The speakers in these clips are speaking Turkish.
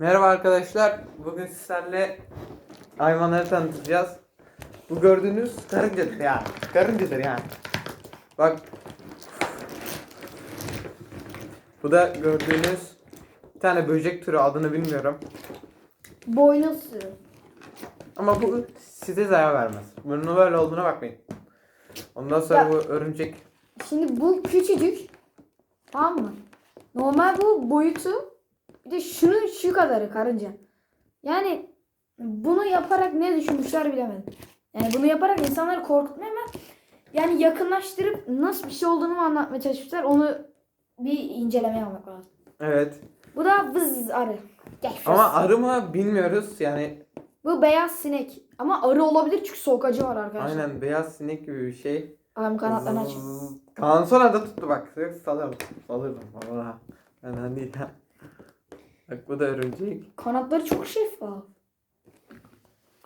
Merhaba arkadaşlar. Bugün sizlerle hayvanları tanıtacağız. Bu gördüğünüz karıncadır ya. Karıncadır yani. Bak. Bu da gördüğünüz bir tane böcek türü adını bilmiyorum. Boynuz. Ama bu size zarar vermez. Bunun böyle olduğuna bakmayın. Ondan sonra Ya. bu örümcek Şimdi bu küçücük. Tamam mı? Normal bu boyutu. Bir de şunun şu kadarı karınca. Yani bunu yaparak ne düşünmüşler bilemedim. Yani bunu yaparak insanları korkutmuyor ama yani yakınlaştırıp nasıl bir şey olduğunu mu anlatmaya çalışmışlar onu bir incelemeye almak lazım. evet. Bu da vız arı. Gel Ama arı mı bilmiyoruz yani. Bu beyaz sinek. Ama arı olabilir çünkü soğuk acı var arkadaşlar. Aynen beyaz sinek gibi bir şey. Ayağım kanatlarını aç. Kaan sonra da tuttu bak. Yok salırdım. Salırdım. Valla. Benden değil ha. Bak bu da örümcek. Kanatları çok şeffaf.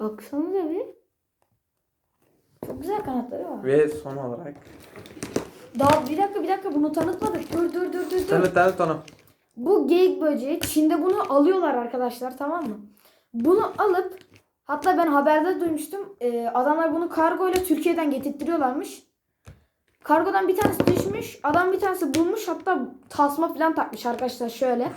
Baksanıza bir. Çok güzel kanatları var. Ve son olarak. Daha bir dakika bir dakika bunu tanıtmadık. Dur dur dur dur. Tanıt tanıt onu. Bu geyik böceği Çin'de bunu alıyorlar arkadaşlar tamam mı? Bunu alıp hatta ben haberde duymuştum. Ee, adamlar bunu kargo ile Türkiye'den getirtiyorlarmış. Kargodan bir tanesi düşmüş. Adam bir tanesi bulmuş hatta tasma falan takmış arkadaşlar şöyle.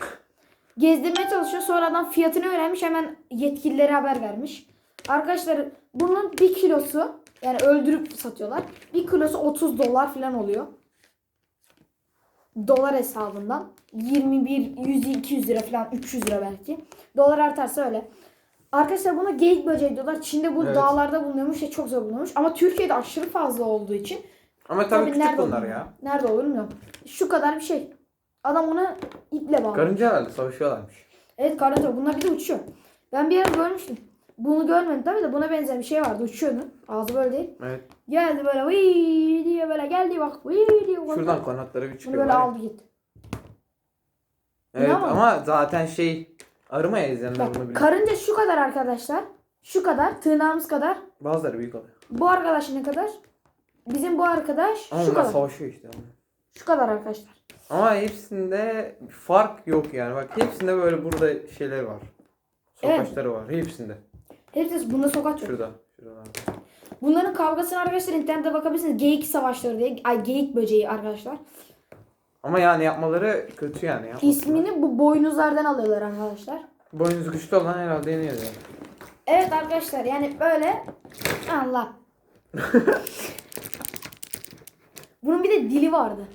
Gezdirmeye çalışıyor. Sonradan fiyatını öğrenmiş. Hemen yetkililere haber vermiş. Arkadaşlar bunun bir kilosu yani öldürüp satıyorlar. Bir kilosu 30 dolar falan oluyor. Dolar hesabından. 21, 100, 200 lira falan 300 lira belki. Dolar artarsa öyle. Arkadaşlar buna geyik böceği diyorlar. Çin'de bu Evet. dağlarda bulunuyormuş ve çok zor bulunuyormuş. Ama Türkiye'de aşırı fazla olduğu için. Ama tabii, Tabii küçük nerede bunlar olur? ya. Nerede olur bilmiyorum. Şu kadar bir şey. Adam ona iple bağlı. Karıncalarla savaşıyorlarmış. Evet karınca bunlar bir de uçuyor. Ben bir yerde görmüştüm. Bunu görmedim tabii de buna benzeyen bir şey vardı uçuyordu. Ağzı böyle değil. Evet. Geldi böyle vıy diye böyle geldi bak vıy diye. Şuradan kanatları bir Bunu çıkıyor. böyle var ya. aldı gitti. Evet ama zaten şey arıma bunu Bak bilir. karınca şu kadar arkadaşlar. Şu kadar tırnağımız kadar. Bazıları büyük oluyor. Bu arkadaş ne kadar? Bizim bu arkadaş Ama şu bunlar kadar. savaşıyor işte. Şu kadar arkadaşlar. Ama hepsinde fark yok yani. Bak hepsinde böyle burada şeyler var. Sokaçları var. Hepsinde. Hepsi bunda sokak yok. Şurada. Şuralarda. Bunların kavgasını arkadaşlar internette bakabilirsiniz. Geyik savaşları diye. Ay geyik böceği arkadaşlar. Ama yani yapmaları kötü yani. Yapmasınlar. İsmini bu boynuzlardan alıyorlar arkadaşlar. Boynuzu güçlü olan herhalde yeniyor yani. Evet arkadaşlar yani böyle Allah. Bunun bir de dili vardı.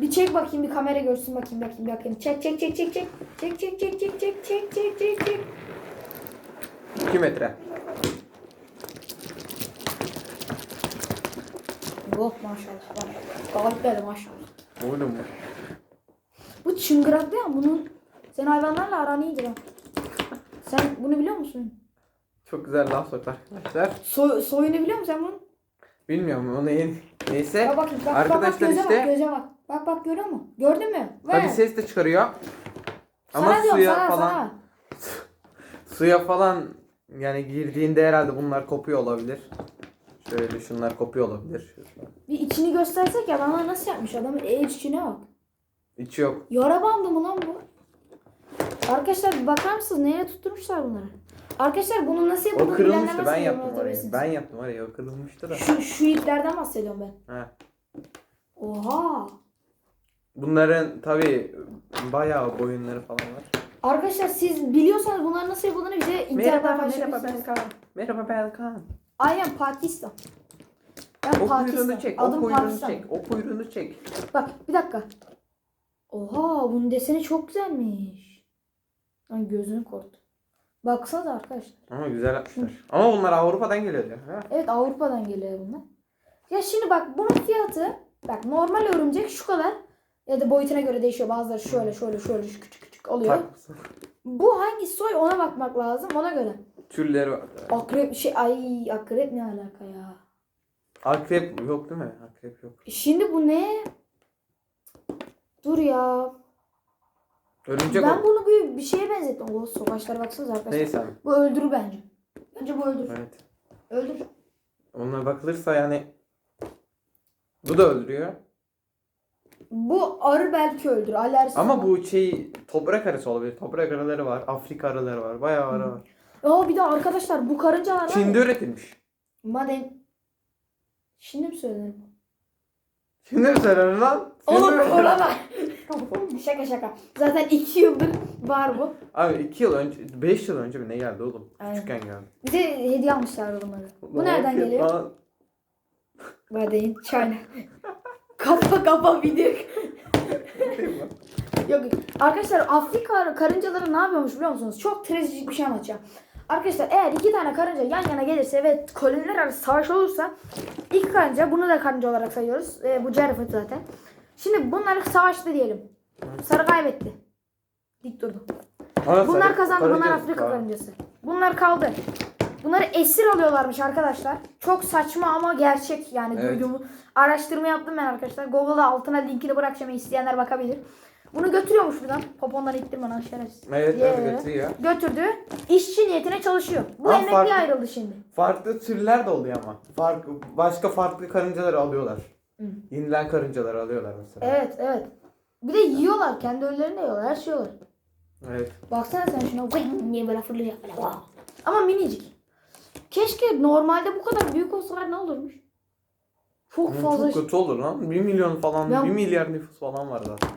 Bir çek bakayım bir kamera görsün bakayım bakayım bakayım. Çek çek çek çek çek. Çek çek çek çek çek çek çek çek çek. 2 metre. Oh maşallah. Galip geldi maşallah. Oğlum. Bu çıngıraklı ya bunun. Sen hayvanlarla aran iyidir ha. Sen bunu biliyor musun? Çok güzel laf soktu arkadaşlar. Soy, soyunu biliyor musun sen bunun? Bilmiyorum onu yeni. Neyse. Ya bak, bak, bak Arkadaşlar göze işte bak göze bak. Bak bak görüyor musun? Gördün mü? tabii Ver. ses de çıkarıyor. Ama sana diyorum, suya sana, falan sana. suya falan yani girdiğinde herhalde bunlar kopuyor olabilir. Şöyle şunlar kopuyor olabilir. Bir içini göstersek ya adamlar nasıl yapmış adamın el içine bak. İçi yok. Yara bandı mı lan bu? Arkadaşlar bir bakar mısınız nereye tutturmuşlar bunları? Arkadaşlar bunu nasıl O yapıldığını kırılmıştı ben yaptım orayı. Ben yaptım orayı o kırılmıştı da. Şu, şu iplerden bahsediyorum ben. He. Oha. Bunların tabi bayağı boyunları falan var. Arkadaşlar siz biliyorsanız bunların nasıl yapıldığını bize internetten paylaşabilirsiniz. Merhaba Belkan. Aynen Pakistan. Ben O Pakistan. kuyruğunu çek, o Adım kuyruğunu Pakistan. çek, o kuyruğunu çek. Bak bir dakika. Oha bunun deseni çok güzelmiş. Lan gözünü korktu. Baksanıza arkadaşlar. Ama güzel yapmışlar. Ama bunlar Avrupa'dan geliyor. Ha? Evet Avrupa'dan geliyor bunlar. Ya şimdi bak bunun fiyatı bak normal örümcek şu kadar ya da boyutuna göre değişiyor. Bazıları şöyle şöyle şöyle şu küçük küçük oluyor. Bu hangi soy ona bakmak lazım ona göre. Türleri var. Akrep şey ay akrep ne alaka ya. Akrep yok değil mi? Akrep yok. Şimdi bu ne? Dur ya. Örümcek ben o. bunu bir, bir şeye benzettim. O sokaçlara baksanıza arkadaşlar. Neyse abi. Bu öldürür bence. Bence bu öldürür. Evet. Öldürür. Onlara bakılırsa yani bu da öldürüyor. Bu arı belki öldür. Alerjisi Ama bu şey toprak arısı olabilir. Toprak arıları var. Afrika arıları var. Bayağı arı var. Aa bir de arkadaşlar bu karıncalar var ya. Çin'de üretilmiş. Maden. Şimdi mi söylerim? Şimdi mi söyledin lan? Şimdi Oğlum mi? şaka şaka. Zaten iki yıldır var bu. Abi 2 yıl önce, 5 yıl önce mi ne geldi oğlum? Aynen. Küçükken geldi. Bize hediye almışlardı bunları. Bu Ne nereden yapıyor geliyor? lan? Maden China. Kapa kapa video. Yok arkadaşlar Afrika karıncaları ne yapıyormuş biliyor musunuz? Çok trajik bir şey anlatacağım. Arkadaşlar eğer iki tane karınca yan yana gelirse ve koloniler arası savaş olursa ilk karınca bunu da karınca olarak sayıyoruz. E, bu Cerfet zaten. Şimdi bunlar savaştı diyelim. Sarı kaybetti. Dik durdu. Bunlar kazandı. Bunlar Afrika karıncası. Bunlar kaldı. Bunları esir alıyorlarmış arkadaşlar. Çok saçma ama gerçek yani Evet. duyduğumu. Araştırma yaptım ben arkadaşlar. Google'da altına linkini bırakacağım isteyenler bakabilir. Bunu götürüyormuş buradan. Popondan ittirme lan şerefsiz. Evet Diye böyle. götürüyor. Götürdü. İşçi niyetine çalışıyor. Bu Ama emekliye farklı- ayrıldı şimdi. Farklı türler de oluyor ama. Farklı, başka farklı karıncaları alıyorlar. Hı. Yenilen karıncaları alıyorlar mesela. Evet evet. Bir de yiyorlar. Kendi ölülerini de yiyorlar. Her şey yiyorlar. Evet. Baksana sen şuna diye böyle fırlıyor. Ama minicik. Keşke normalde bu kadar büyük olsalar ne olurmuş? Çok Oğlum fazla. Çok kötü olur lan. 1 milyon falan, Ya- 1 milyar nüfus falan var zaten.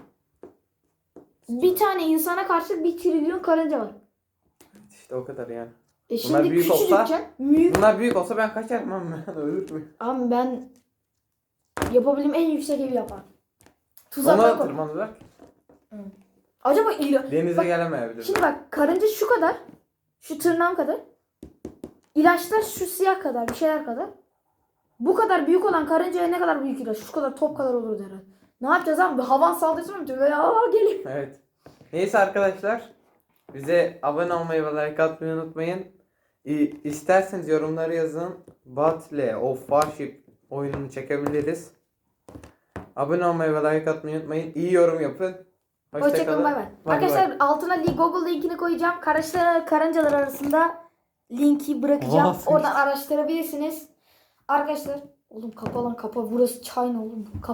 Bir tane insana karşı bir trilyon karınca var. İşte o kadar yani. E Bunlar şimdi büyük olsa- büyük. Bunlar büyük olsa ben kaçarım ama ben ölür mü? Abi ben yapabildiğim en yüksek evi yaparım. Tuzak Ona tırmanırlar. Acaba ilo... Denize Bak, gelemeyebilir. Şimdi bak karınca şu kadar. Şu tırnağım kadar. İlaçlar şu siyah kadar bir şeyler kadar. Bu kadar büyük olan karıncaya ne kadar büyük ilaç? Şu kadar top kadar olurdu herhalde. Ne yapacağız abi? Bir havan saldırısı mı? Böyle aa geliyor. Evet. Neyse arkadaşlar. Bize abone olmayı ve like atmayı unutmayın. İ- İsterseniz yorumları yazın. Battle of Warship oyununu çekebiliriz. Abone olmayı ve like atmayı unutmayın. İyi yorum yapın. Hoşçakalın bay bay. bay. Arkadaşlar altına li- Google linkini koyacağım. Karıncalar, karıncalar arasında linki bırakacağım. Oha. Oradan araştırabilirsiniz. Arkadaşlar oğlum kapa lan kapa. Burası China oğlum. Kapa.